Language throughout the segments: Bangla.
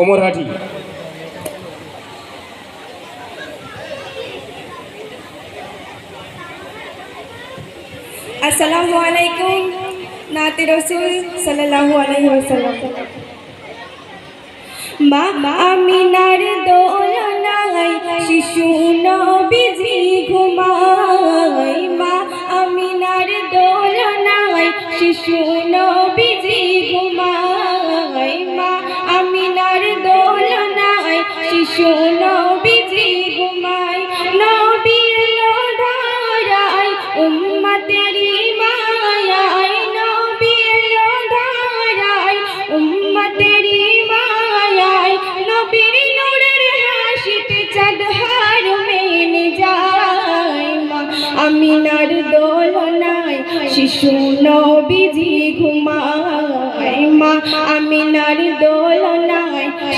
ওমর হাটি। আসসালামু আলাইকুম, নাতে রসুল সাল্লাল্লাহু আলাইহি ওয়াসাল্লাম। মা আমিনার দোলনায় শিশু নবীজি ঘুমায়। মা আমিনার দোলনায় শিশু নবীজি ঘুমায়। শিশু নবীজি ঘুমায় নবী এলো ধারায় উম্মতেরি মায়ায় নবী এলো ধারায় উম্মতেরি মায়ায় নবীর নূরের হাসিতে চাঁদ হার মেনে যায় মা। আমিনার দোলনায় শিশু নবীজি ঘুমায় মা। আমিনার দোলনায়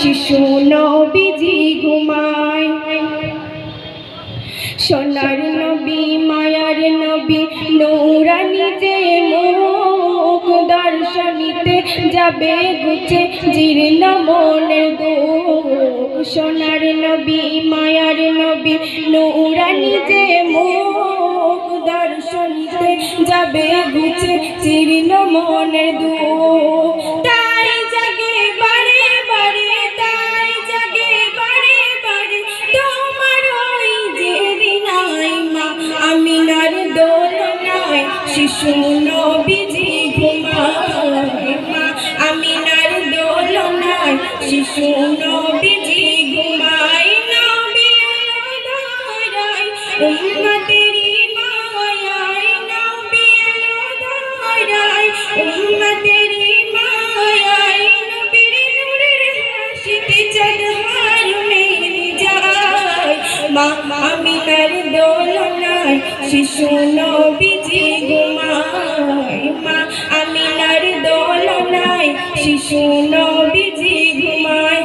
শিশু নবীজি ঘুমায়। সোনার নবী, মায়ার নবী, নূরানি যে মুখ দর্শনীতে যাবে গুছে জীর্ণ মনের দুঃখ। সোনার নবী, মায়ার নবী, নূরানি যে মুখ দর্শনীতে যাবে গুছে জীর্ণ মনের দুঃখ। দোলনায় শিশু নবীজি ঘুমায় মা। আমিনার দোলনায় শিশু নবীজি ঘুমায় নবী ধারায় উম্মতেরি মায়ায় নবী ধারায় উম্মতেরি মায়ায় নবীর নূরের হাসিতে চাঁদ হার মেরে যায়। মা, আমিনার দোলনায় শিশু নবীজি ঘুমায় মা আমিনার দোলনায় শিশু নবীজি ঘুমায়